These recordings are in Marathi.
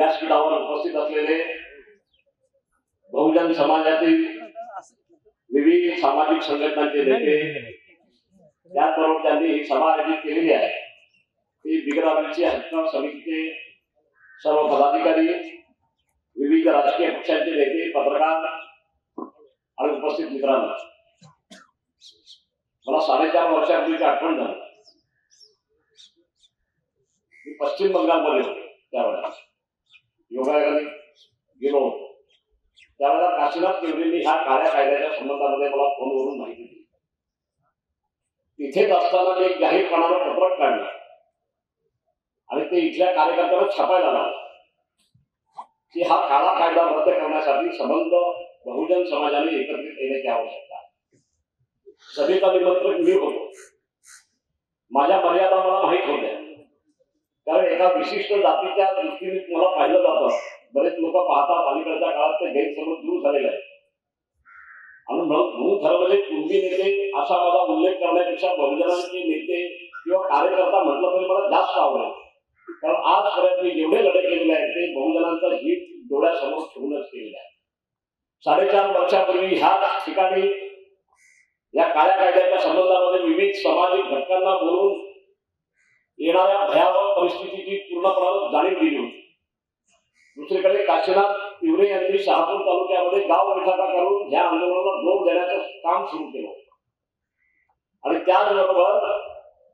व्यासपीठावर उपस्थित असलेले बहुजन समाजातील विविध सामाजिक संघटनांचे नेते त्याचबरोबर त्यांनी ही सभा आयोजित केलेली आहे. ती बिगरावरची हक्क समितीचे सर्व पदाधिकारी विविध राजकीय पक्षांचे नेते पत्रकार आणि उपस्थित मित्रांनो. मला साडेचार वर्षापूर्वीची आठवण झाली. मी पश्चिम बंगालमध्ये होतो त्यावेळेला. योगायोगाने गेलो त्यावेळेला काशीनाथ केवरेंनी ह्या काळ्या कायद्याच्या संबंधामध्ये मला फोनवरून माहिती दिली. तिथेच असताना मी एक जाहीरपणानं पत्रक काढलं. आणि ते इथल्या कार्यकर्त्यांना छापायला लावलं. की हा काळा कायदा रद्द करण्यासाठी संबंध बहुजन समाजाने एकत्रित येण्याची आवश्यकता सभेचा निमंत्रक मी होतो. माझ्या मर्यादा मला माहीत होत्या. कारण एका विशिष्ट जातीच्या दृष्टीने तुम्हाला पाहिलं जातं. बरेच लोक पाहतात अलीकडच्या काळात ते गैरसमज दूर झालेले आहे आणि म्हणून म्हणून ठरवले पूर्वी नेते असा माझा उल्लेख करण्यापेक्षा बहुजनांचे नेते किंवा कार्यकर्ता म्हटलं तरी मला जास्त आवडेल. कारण आजपर्यंत मी जेवढे लढे केलेले आहेत ते बहुजनांचं हित डोळ्यासमोर ठेवूनच केलेलं आहे साडेचार वर्षापूर्वी ह्या ठिकाणी या काळ्या कायद्याच्या संबंधामध्ये विविध सामाजिक घटकांना बोलून येणाऱ्या भयावह परिस्थितीची पूर्णपणे जाणीव दिली होती. दुसरीकडे काशीनाथ तिवरे यांनी शहापूर तालुक्यामध्ये गाव बैठका करून ह्या आंदोलनाला जोर देण्याचं काम सुरू केलं आणि त्याचबरोबर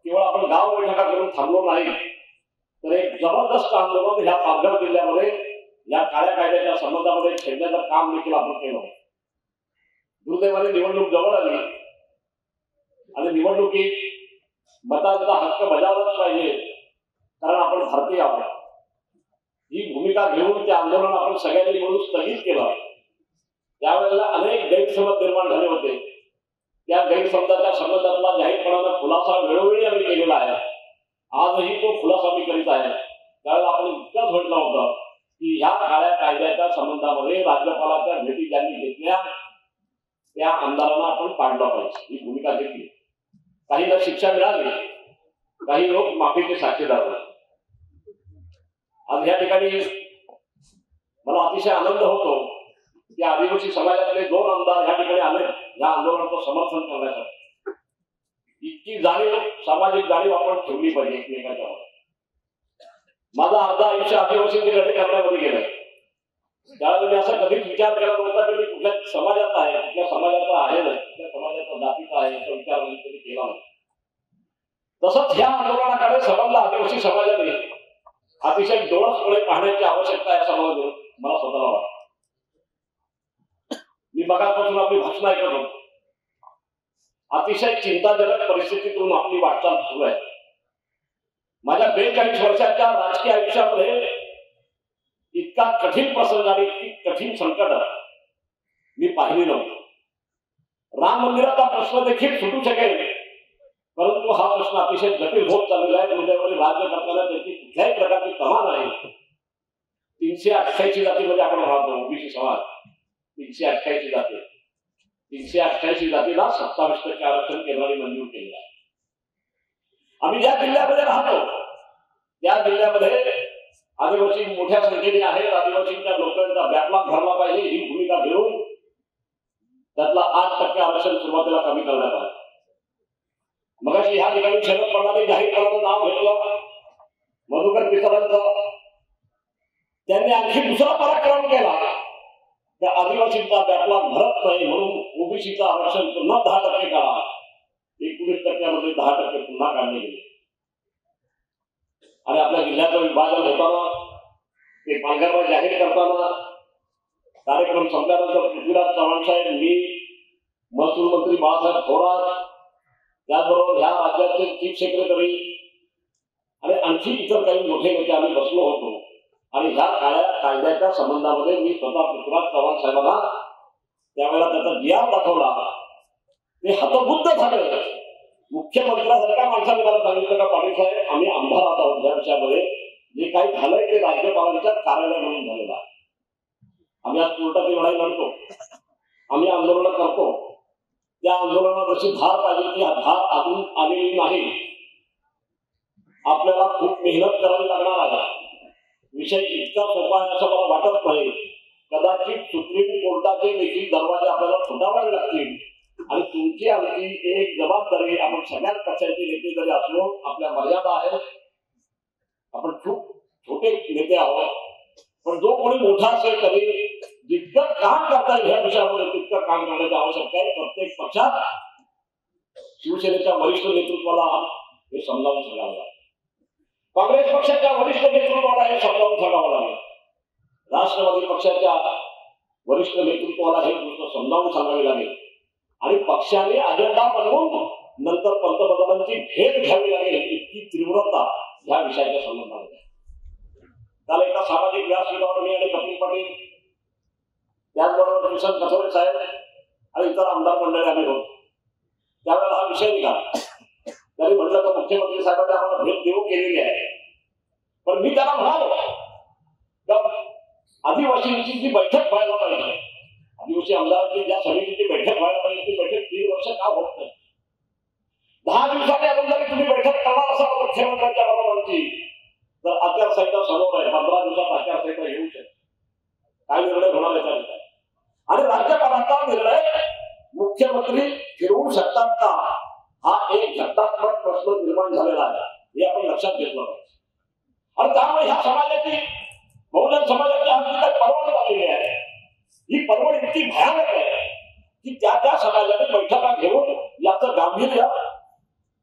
केवळ आपण गाव बैठका करून थांबलो नाही तर एक जबरदस्त आंदोलन ह्या पालघर जिल्ह्यामध्ये या काळ्या कायद्याच्या संबंधामध्ये छेडण्याचं काम देखील आपण केलं दुर्दैवाने निवडणूक जवळ आली. आणि निवडणुकीत मतांचा हक्क बजावलाच पाहिजे. कारण आपण भारतीय आहोत. ही भूमिका घेऊन ते आंदोलन आपण सगळ्यांनी म्हणून स्थगित केलं. त्यावेळेला अनेक गैरसमज निर्माण झाले होते. त्या गैरसमजाच्या संबंधातला जाहीरपणाचा खुलासा वेळोवेळी आम्ही केलेला आहे. आजही तो खुलासा मी करीत आहे. त्यावेळेला आपण इतकंच म्हटलं होतं की ह्या काळ्या कायद्याच्या संबंधामध्ये राज्यपालाच्या भेटी ज्यांनी घेतल्या त्या आमदारांना आपण पाडलं पाहिजे. ही भूमिका घेतली. काहींना शिक्षा मिळाली. काही लोक माफीचे साक्षीदार झाले आज या ठिकाणी मला अतिशय आनंद होतो की आदिवासी समाजातले दोन आमदार ह्या ठिकाणी आले या आंदोलनाचं समर्थन करण्यासाठी. इतकी जाणीव सामाजिक जाणीव आपण ठेवली पाहिजे एकमेकांच्या माझा अर्धा आयुष्य आदिवासी लढे करण्यामध्ये गेलं त्यावेळेला मी असा कधीच विचार केला नव्हता की मी कुठल्या समाजाचा आहे कुठल्या समाजाचा आहे ना कुठल्या समाजाचा जातीचा आहे याचा विचार मी कधी केला नाही. तसंच ह्या आंदोलनाकडे संबंध आदिवासी समाजाने अतिशय डोळ्यासमोर पाहण्याची आवश्यकता आहे असं मला स्वतःला वाटतं. मी मगापासून आपली भाषण ऐकत होतो. अतिशय चिंताजनक परिस्थितीतून आपली वाटचाल सुरू आहे. माझ्या बेचाळीस वर्षाच्या राजकीय आयुष्यामध्ये इतका कठीण प्रसंग आणि इतकी कठीण संकट मी पाहिली नव्हतं. राम मंदिराचा प्रश्न देखील सुटू शकेल. परंतु हा प्रश्न अतिशय जटिल होत चाललेला आहे. दुर्दैवाने राज्य करताना त्याची कुठल्याही प्रकारची तमा नाही. तीनशे अठ्ठ्याऐंशी जातीमध्ये आपण राहतो ओबीसी समाज तीनशे अठ्ठ्याऐंशी जाती. तीनशे अठ्ठ्याऐंशी जातीला सत्तावीस टक्के आरक्षण केंद्राने मंजूर केलेलं आहे. आम्ही ज्या जिल्ह्यामध्ये राहतो त्या जिल्ह्यामध्ये आदिवासी मोठ्या संख्येने आहेत आदिवासींच्या लोकांचा बॅकलॉग भरला पाहिजे ही भूमिका घेऊन त्यातला आठ टक्के आरक्षण सुरुवातीला कमी करण्यात आलं. मगाशी ह्या ठिकाणी शरद जाहीर जाहीरपणाचं नाव घेतलं. मधुकर पिचरांचं त्यांनी आणखी दुसरा पराक्रम केला. त्या आदिवासींचा बॅकलॉग भरत नाही म्हणून ओबीसीचं आरक्षण पुन्हा दहा टक्के काढा. एकोणीस टक्क्यामध्ये दहा टक्के पुन्हा काढले गेले. आणि आपल्या जिल्ह्याचं विभाजन होताना ते पालघरला जाहीर करताना कार्यक्रम संपल्यानंतर पृथ्वीराज चव्हाण साहेब मी महसूल मंत्री बाळासाहेब थोरात त्याचबरोबर ह्या राज्याचे चीफ सेक्रेटरी आणि आणखी इतर काही मोठे नेते आम्ही बसलो होतो. आणि ह्या काळ्या कायद्याच्या संबंधामध्ये मी स्वतः पृथ्वीराज चव्हाण साहेबांना त्यावेळेला त्याचा जिया दाखवला. ते हतबुद्ध झाले. मुख्यमंत्र्यासारख्या माणसाने मला सांगितलं का पाटील साहेब आम्ही आमदार आहोत या विषयामध्ये जे काही झालंय ते राज्यपालांच्या कार्यालय म्हणून झालेलं आहे. आम्ही आज कोर्टात लढाई लढतो. आम्ही आंदोलन करतो. त्या आंदोलनात जशी धार पाहिजे ती धार अजून आलेली नाही. आपल्याला खूप मेहनत करावी लागणार आहे. विषय इतका सोपा आहे असं मला वाटत नाही. कदाचित सुप्रीम कोर्टाचे देखील दरवाजे आपल्याला फुटावावे लागतील. आणि तुमची आमची एक जबाबदारी आपण सगळ्याच पक्षाचे नेते जरी असलो आपल्या मर्यादा आहेत. आपण खूप छोटे नेते आहोत. पण जो कोणी मोठा असेल तरी जितकं काम करता येईल ह्या विषयामध्ये तितकं काम करण्याची आवश्यकता आहे. प्रत्येक पक्षात शिवसेनेच्या वरिष्ठ नेतृत्वाला हे समजावून सांगावं लागेल. काँग्रेस पक्षाच्या वरिष्ठ नेतृत्वाला हे समजावून सांगावं लागेल. राष्ट्रवादी पक्षाच्या वरिष्ठ नेतृत्वाला हे गोष्ट समजावून सांगावी लागेल. आणि पक्षाने अजेंडा बनवून नंतर पंतप्रधानांची भेट घ्यावी लागेल इतकी तीव्रता ह्या विषयाच्या संबंधामध्ये काल एका सामाजिक व्यासपीठावर मी आणि कपिल पाटील त्याचबरोबर किशन कथोरे साहेब आणि इतर आमदार मंडळी आम्ही होतो त्यावेळेला हा विषय निघाला. तरी म्हटलं तर मुख्यमंत्री साहेबांनी आम्हाला भेट देऊ केलेली आहे. पण मी त्याला म्हणालो आदिवासींची जी बैठक व्हायला पाहिजे आदिवासी आमदारांची ज्या समितीची बैठक व्हायला पाहिजे ती बैठक तीन वर्ष का होत नाही? दहा दिवसाने अजून जरी तुम्ही बैठक करणार असाल मुख्यमंत्र्यांच्या बरोबरची. तर आचारसंहिता समोर आहे पंधरा दिवसात आचारसंहिता येऊ शकते. काय निर्णय होणार याच्यामध्ये आणि राज्यपालांचा निर्णय मुख्यमंत्री फिरवू शकतात का? हा एक घटनात्मक प्रश्न निर्माण झालेला आहे. हे आपण लक्षात घेतलं पाहिजे. आणि त्यामुळे ह्या समाजाची बहुजन समाजाची हल्ली काही परवड झालेली आहे. ही परवड इतकी भयानक आहे की त्या त्या समाजाने बैठका घेऊन याचं गांभीर्य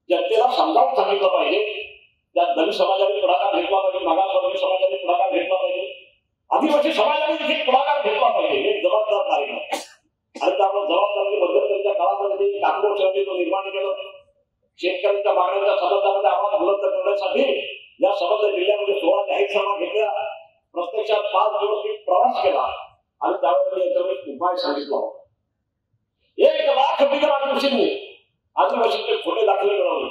जनतेला समजावून सांगितलं पाहिजे. त्या दलित समाजाने पुढाकार घेतला पाहिजे मागासवर्गीय समाजाने पुढाकार घेतला पाहिजे. आदिवासी समाजाने देखील पुढाकार घेतला पाहिजे हे एक जबाबदार कार्यक्रम आणि त्यामुळे जबाबदारी मध्यंतरीच्या काळामध्ये जे कानून तो निर्माण केलं शेतकऱ्यांच्या मागण्यांच्या संबंधामध्ये आवाज बुलंद करण्यासाठी या संबंध जिल्ह्यामध्ये सोळा जाहीर सभा घेतल्या प्रत्यक्षात पाच दिवस मी प्रवास केला आणि त्यावेळेला मी याच्यावर एक उपाय सांगितला. होता एक लाख बिगर आदिवासींनी आदिवासींचे खोटे दाखले मिळवले.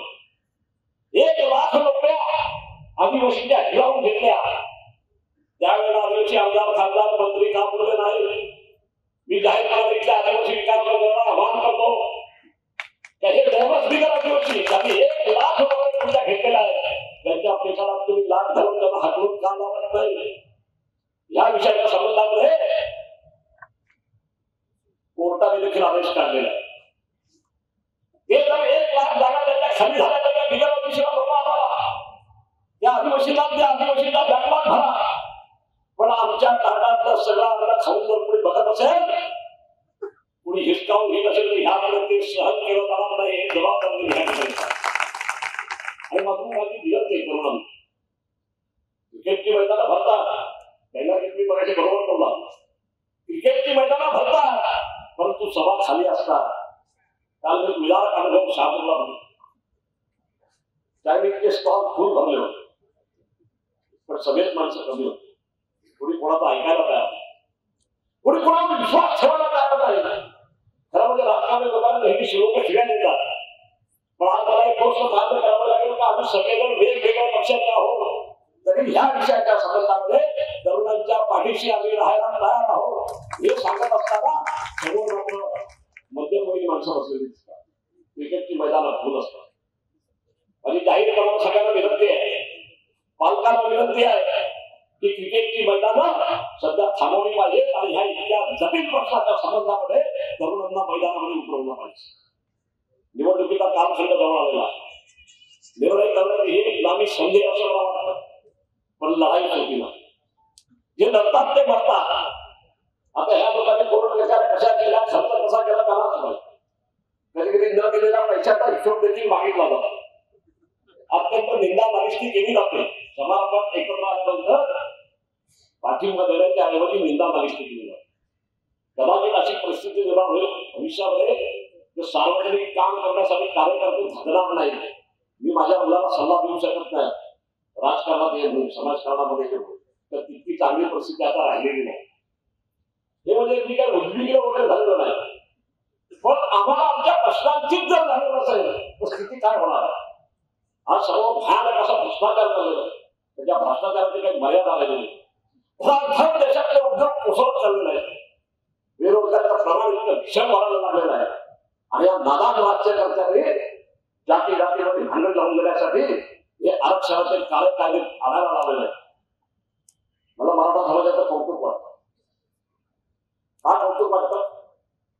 एक लाख रुपया आदिवासींच्या हिरावून घेतल्या. त्यावेळेला जबाबदारी घ्यायला हे सांगत असताना सर्व लोक मध्यमवयीन माणसं बसलेली दिसतात. क्रिकेटची मैदानं फुल असतात. आणि जाहीरपणानं सगळ्यांना विनंती आहे. पालकांना विनंती आहे की क्रिकेटची मैदानं सध्या थांबवली पाहिजे आणि ह्या इतक्या जटिल प्रश्नाच्या संबंधामध्ये तरुणांना मैदानामध्ये उतरवलं पाहिजे. निवडणुकीचा कालखंड जवळ आलेला निर्णय करण्याची ही इस्लामी संधी असं मला वाटतं. पण लढाई सोपी नाही जे लढतात ते मरतात. आता ह्या लोकांनी कोरोना कशा कशा केला खर्च कसा केला त्याला माहिती कधी कधी न दिलेल्या पैशाचा हिशोब देखील मागितला जातो. अत्यंत निंदा नालिष्टी केली जाते. समारंभात एकत्र पाठिंबा देण्याच्या ऐवजी निंदा नालिष्टी केली जाते. कदाचित अशी परिस्थिती निर्माण होईल. भविष्यामध्ये सार्वजनिक काम करण्यासाठी कार्यकर्ते झगणार नाही मी माझ्या मुलाला सल्ला देऊ शकत नाही. राजकारणात येऊ समाजकारणामध्ये येऊ तर तितकी चांगली परिस्थिती आता राहिलेली नाही. हे म्हणजे मी काय उद्विग्न वगैरे झालेलं नाही. पण आम्हाला आमच्या प्रश्नांचीच जर झाली नसेल तर स्थिती काय होणार? आहे आज सर्व भयानक असा भ्रष्टाचार चाललेला आहे. त्याच्या भ्रष्टाचाराची काही मर्यादा राहिलेली धड देशातले उद्योग कोसळत चाललेले आहेत. बेरोजगारीचं प्रमाण इतकं भीषण वाढायला लागलेला आहे. आणि या नादात राज्य जाती जातीमध्ये भांडण लावून देण्यासाठी हे आरक्षणाचे काळे कायदे आणायला लावलेले आहे मला मराठा समाजाचं कौतुक वाटतं. हा कौतुक वाटतं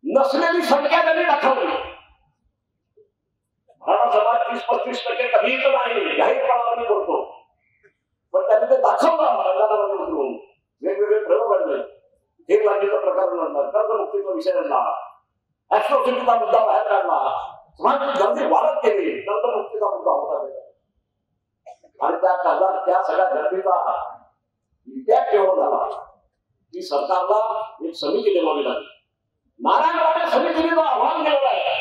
नसलेली संख्या त्यांनी दाखवली. मराठा समाज तीस पस्तीस टक्के कधीच नाही जाहीरपणाला मी बोलतो. पण त्यांनी ते दाखवलं मैदानामध्ये उतरून वेगवेगळे प्रयोग आणले. हे लागीचा प्रकार घडला कर्जमुक्तीचा विषय आणला. ऍस्ट्रोसिटीचा मुद्दा बाहेर काढला. समाजाची गर्दी वाढत गेली कर्जमुक्तीचा मुद्दा होता. आणि त्या कर्जात त्या सगळ्या गर्दीचा इम्पॅक्ट एवढा झाला. की सरकारला समिती नेमावी लागली नारायण समितीने जो आव्हान दिलेला आहे.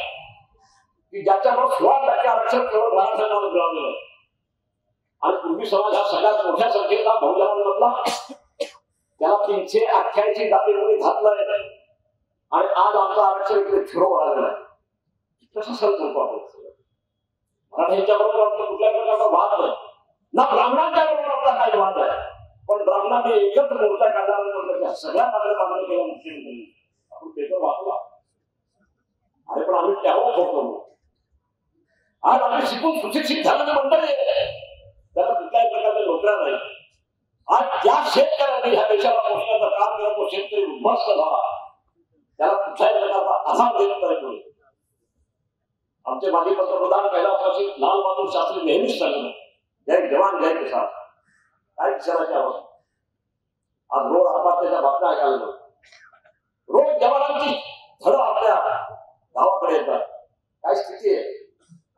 की ज्याच्यामुळे सोळा टक्के आरक्षण केवळ मराठ्यांना मिळालेलं आहे. आणि पूर्वी समाज हा सगळ्यात मोठ्या संख्येचा बहुजनांमधला. त्याला तीनशे अठ्ठ्याऐंशी जातीमध्ये घातलंय. आणि आज आमचं आरक्षण इकडे फिरवून आलेलं आहे. कसं संकल्प आपण. मराठ्यांच्या बरोबर आमचा कुठल्याही प्रकारचा वाद नाही. ना ब्राह्मणांच्या बरोबर आमचा काही वाद आहे पण ब्राह्मणाने एकच मोर्चा काढल्यानंतर त्या सगळ्या मागण्या मागण्या केल्या मुख्यमंत्र्यांनी आपण पेपर वाचला अरे पण आम्ही त्यावर करतो आज आम्ही शिकून सुशिक्षित झालं मंडळी. आहे. त्याला कुठल्याही प्रकारचा नोकऱ्या नाही. आज ज्या शेतकऱ्यांनी ह्या देशाला पोषण्याचं काम केलं तो शेतकरी उद्ध्वस्त झाला. त्याला कुठल्याही प्रकारचा आधार देत नाही कोणी. आमचे माजी पंतप्रधान कैलास लाल बहादूर शास्त्री नेहमीच सांगत जय जवान जय किसान. काय किसानाची अवस्था आज रोज आत्महत्येच्या बातम्या ऐकायला मिळतात. रोज जवानांची धडं आपल्या गावाकडे येतात. काय स्थिती आहे?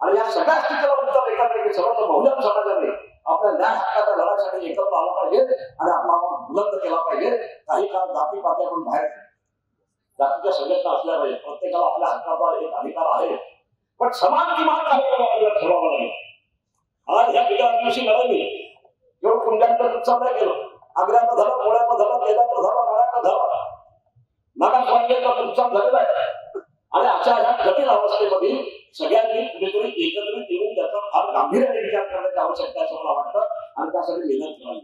आणि या सगळ्या स्थितीला उत्तर एखाद्या की बहुजन समाजाने आपल्या न्याय हक्काच्या लढ्यासाठी एकत्र आला पाहिजे आणि आपला आवाज बुलंद केला पाहिजे. काही काळ जाती पात्याकडून बाहेर जातीच्या संघटना असल्या पाहिजे. प्रत्येकाला आपल्या हक्काचा एक अधिकार आहे. पण समान किमान काही आपल्याला ठरवावं लागेल. आज ह्या बिगर दिवशी लढाई एवढं कुंड्यांचं नुकसान नाही केलं आग्र्याचं झालं पुण्याचं झालं तेलाचं झालं मळ्याचं झालं. मागासवर्गीयांचं नुकसान झालेलं आहे? आणि अशा ह्या कठीण अवस्थेमध्ये सगळ्यांनी कुठेतरी एकत्रित येऊन त्याचा फार गांभीर्याने विचार करण्याची आवश्यकता आहे असं मला वाटतं. आणि त्यासाठी मेहनत करावी.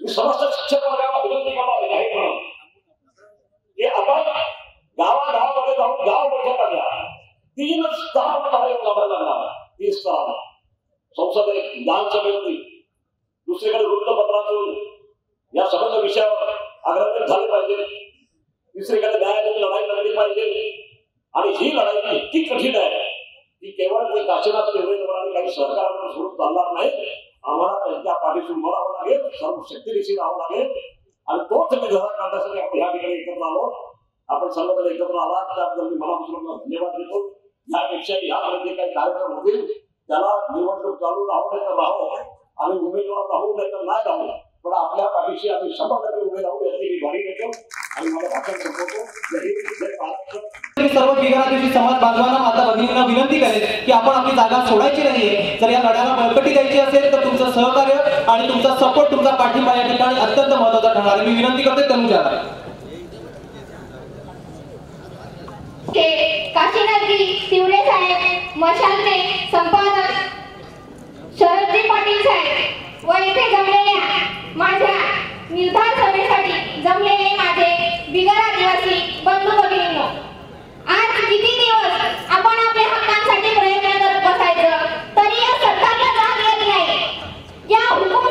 मी समस्त शिक्षक वर्गाला विनंती करावी नाही म्हणून की आपण गावागावामध्ये जाऊन गाव मोठे करण्या तीनच स्तरावर लढाई लागणार तीन स्तरावर संसदेत विधानसभेत दुसरीकडे वृत्तपत्रातून या सगळ्या विषयावर अग्रगत झाले पाहिजे. दुसरीकडे न्यायालयीन लढाई लढली पाहिजे. आणि ही लढाई इतकी कठीण आहे की केवळ ते काशीनाथ तिरवेकर काही सहकार्यावर सोडून चालणार नाही. आम्हाला त्यांच्या पाठीशी उभं राहावं लागेल सर्व शक्तीनिशी राहावं लागेल. आणि तोच मी घरात काढण्यासाठी आपण ह्या ठिकाणी एकत्र आलो. आपण सर्वजण एकत्र आला त्याबद्दल मी मनापासून धन्यवाद देतो. यापेक्षा यामध्ये जे काही कार्यक्रम होतील त्याला निवडणूक चालू राहू नाही तर राहू आणि उमेदवार राहू नाही तर नाही राहू पण आपल्या पाठीशी आम्ही शंभर टक्के उभे राहू याची मी ग्वाही देतो आणि मला भाषण संपवतो जय हिंद जय महाराष्ट्र मी सर्व बिगरादिवशी समाज बांधवांना माता भगिनींना विनंती करेन की आपण आपली जागा सोडायची नाहीये. जर या लढ्याला बळकटी द्यायची असेल तर तुमचं सहकार्य आणि तुमचा सपोर्ट तुमचा पाठिंबा या ठिकाणी अत्यंत महत्त्वाचा ठरणार आहे. मी विनंती करते तनुजाला. के काशीनाथजी तिवरे साहेब मशालचे संपादक शरदजी पाटील साहेब व इथे जमलेल्या माझ्या निर्धार सभेसाठी जमलेले माझे बिगर आदिवासी बंधू भगिनींनो आज किती दिवस आपण आपल्या हक्कांसाठी प्रयत्न करत बसायचं तरी या सरकारला जाग येत नाही या हुकूम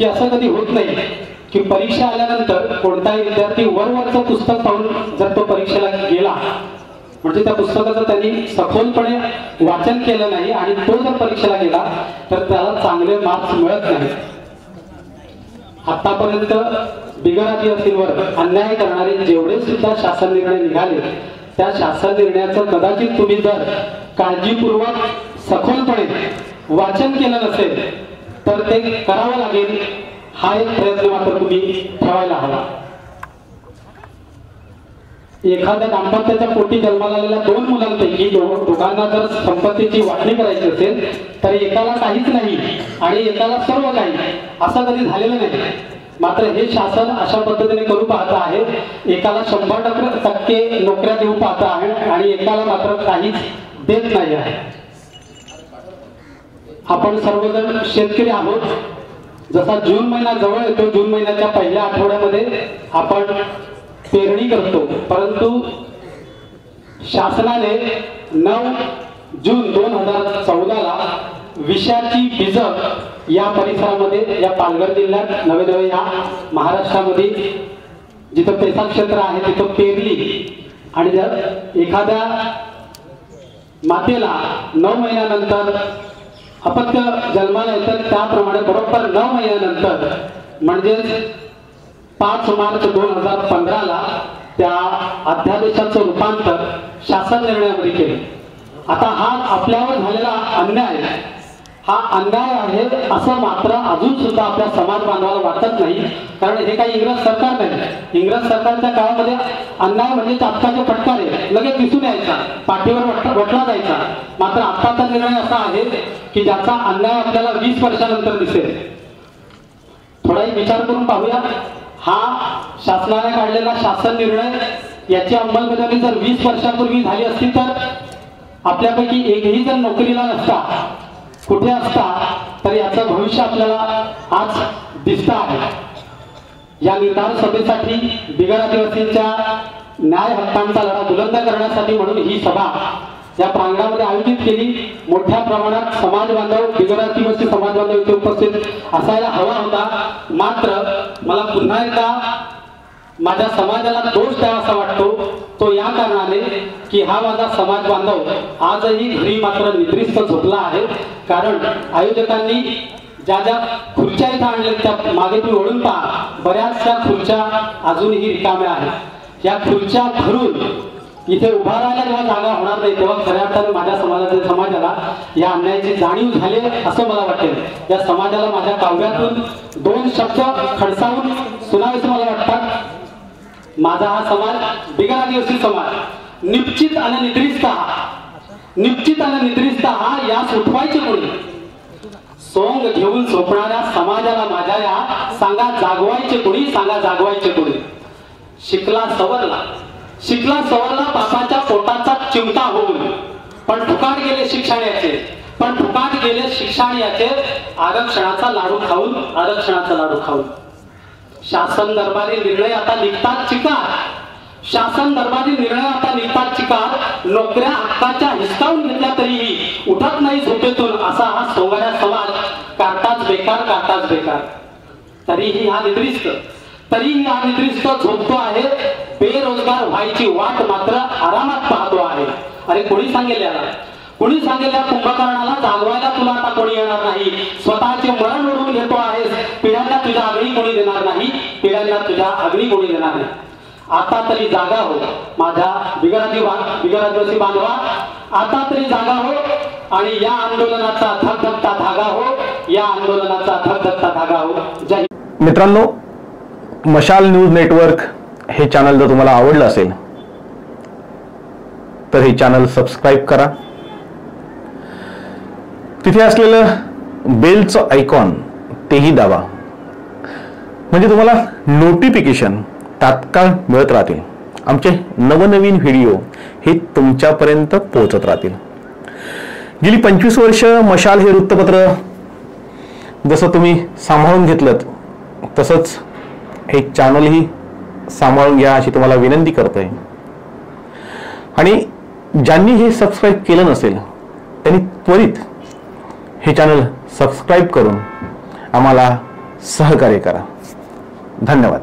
की असं कधी होत नाही की परीक्षा आल्यानंतर कोणताही विद्यार्थी वरवरचं पुस्तक पाहून जर तो परीक्षेला गेला म्हणजे त्या पुस्तकाचं त्यांनी सखोलपणे वाचन केलं नाही आणि तो जर परीक्षेला गेला तर त्याला चांगले मार्क्स मिळत नाही आतापर्यंत बिगर आदिवासींवर अन्याय करणारे जेवढे सुद्धा शासन निर्णय निघाले त्या शासन निर्णयाचं कदाचित तुम्ही जर काळजीपूर्वक सखोलपणे वाचन केलं नसेल तर ते करावं लागेल हा एक प्रयत्न मात्र तुम्ही ठेवायला हवा. एखाद्या दाम्पत्याच्या पोटी जन्माला आलेल्या दोन मुलांपैकी दोघांना जर संपत्तीची वाटणी करायची असेल तर एकाला काहीच नाही आणि एकाला सर्व काही असं कधी झालेलं नाही. मात्र हे शासन अशा पद्धतीने करू पाहत आहे. एकाला शंभर टक्के टक्के नोकऱ्या देऊ पाहत आहे आणि एकाला मात्र काहीच देत नाही आहे. आपण सर्वजण शेतकरी आहोत. जसा जून महिना जवळ येतो जून महिन्याच्या पहिल्या आठवड्यामध्ये आपण पेरणी करतो. परंतु शासनाने नऊ जून दोन हजार चौदाला विषाची बीज या परिसरामध्ये या पालघर जिल्ह्यात नवे नवे या महाराष्ट्रामध्ये जिथं पेसा क्षेत्र आहे तिथं पेरली. आणि जर एखाद्या मातेला नऊ महिन्यानंतर अपत्य जन्माला येतं त्याप्रमाणे बरोबर नऊ महिन्यानंतर म्हणजेच पाच मार्च दोन हजार पंधराला त्या अध्यादेशाचं रूपांतर शासन निर्णयामध्ये केलं. आता हा आपल्यावर झालेला अन्याय हा अन्याय आहे असं मात्र अजून सुद्धा आपल्या समाज बांधवाला वाटत नाही. कारण हे काही इंग्रज सरकार नाही. इंग्रज सरकारच्या काळामध्ये अन्याय म्हणजे चापकाचे फटकारे लगेच दिसून यायचा पाठीवर वटला जायचा. मात्र आत्ताचा निर्णय असा आहे की ज्याचा अन्याय आपल्याला वीस वर्षानंतर दिसेल. थोडाही विचार करून पाहूया. हा शासनाने काढलेला शासन निर्णय याची अंमलबजावणी जर वीस वर्षापूर्वी झाली असती तर आपल्यापैकी एकही जर नोकरीला नसता. कुठे असता तर याचं भविष्य आपल्याला आज दिसत आहे. या निर्धार सभेसाठी बिगर आदिवासींच्या न्याय हक्कांचा लढा बुलंद करण्यासाठी म्हणून ही सभा या प्रांगणामध्ये आयोजित केली. मोठ्या प्रमाणात समाज बांधव बिगर आदिवासी समाज बांधव इथे उपस्थित असायला हवा होता. मात्र मला पुन्हा एकदा माझ्या समाजाला दोष द्यावासा वाटतो. तो या कारणाने की हा माझा समाज बांधव आजही घरी मात्र निद्रिस्त झोपला आहे. कारण आयोजकांनी ज्या ज्या खुर्च्या इथं आणल्या त्या मागे तुम्ही ओढून पहा. बऱ्याचशा खुर्च्या अजूनही रिकाम्या आहेत. या खुर्च्या भरून इथे उभा राहायला जेव्हा जागा होणार नाही तेव्हा खऱ्या अर्थाने माझ्या समाजाच्या समाजाला या अन्यायाची जाणीव झाली असं मला वाटेल. या समाजाला माझ्या काव्यातून दोन शब्द खडसावून सुनावेसे मला वाटतात. माझा हा समाज बिगर आदिवासी समाज निश्चित आणि निद्रिस्त हा. निश्चित आणि निद्रिस्त हा यास उठवायचे कोणी सोंग घेऊन झोपणाऱ्या समाजाला माझ्या या सांगा जागवायचे कोणी सांगा जागवायचे कोणी. शिकला सवरला. शिकला सवरला पापाच्या पोटाचा चिमटा होऊन. पण फुकाट गेले शिक्षण याचे. पण फुकाट गेले शिक्षण याचे आरक्षणाचा लाडू खाऊन आरक्षणाचा लाडू खाऊन. शासन दरबारी निर्णय आता निघतात चिकार. शासन दरबारी निर्णय आता निघतात चिकार. नोकऱ्या हक्काच्या हिसकावून घेतल्या तरीही उठत नाही झोपेतून असा हा सोंगाड्या समाज काढताच बेकार काढताच बेकार. तरीही हा निद्रिस्त. तरीही हा निद्रिस्त झोपतो आहे. बेरोजगार व्हायची वाट मात्र आरामात पाहतो आहे. अरे कोणी सांगेल याला? कोणी सांगितल्या या कुंभकर्णाला जागवायला तुला आता कोणी येणार नाही? स्वतःचे मरण ओढून घेतो आहेस. पिढ्यांना तुझ्या अग्नी कोणी देणार नाही? पिढ्यांना तुझ्या अग्नी कोणी देणार नाही? आता तरी जागा हो माझ्या बिगरादी बिगर बांधवा. आता तरी जागा हो आणि या आंदोलनाचा धकधकता धागा हो. या आंदोलनाचा धकधकता धागा हो. जय मित्रांनो मशाल न्यूज नेटवर्क हे चॅनल जर तुम्हाला आवडलं असेल तर हे चॅनल सबस्क्राईब करा. तिथे असलेलं बेलचं आयकॉन तेही दाबा. म्हणजे तुम्हाला नोटिफिकेशन तात्काळ मिळत राहतील. आमचे नवनवीन व्हिडिओ हे तुमच्यापर्यंत पोहोचत राहतील. गेली पंचवीस वर्ष मशाल हे वृत्तपत्र जसं तुम्ही सांभाळून घेतलं तसंच हे चॅनलही सांभाळून घ्या अशी तुम्हाला विनंती करतोय. आणि ज्यांनी हे सबस्क्राईब केलं नसेल त्यांनी त्वरित हे चॅनल सबस्क्राईब करून आम्हाला सहकार्य करा. धन्यवाद.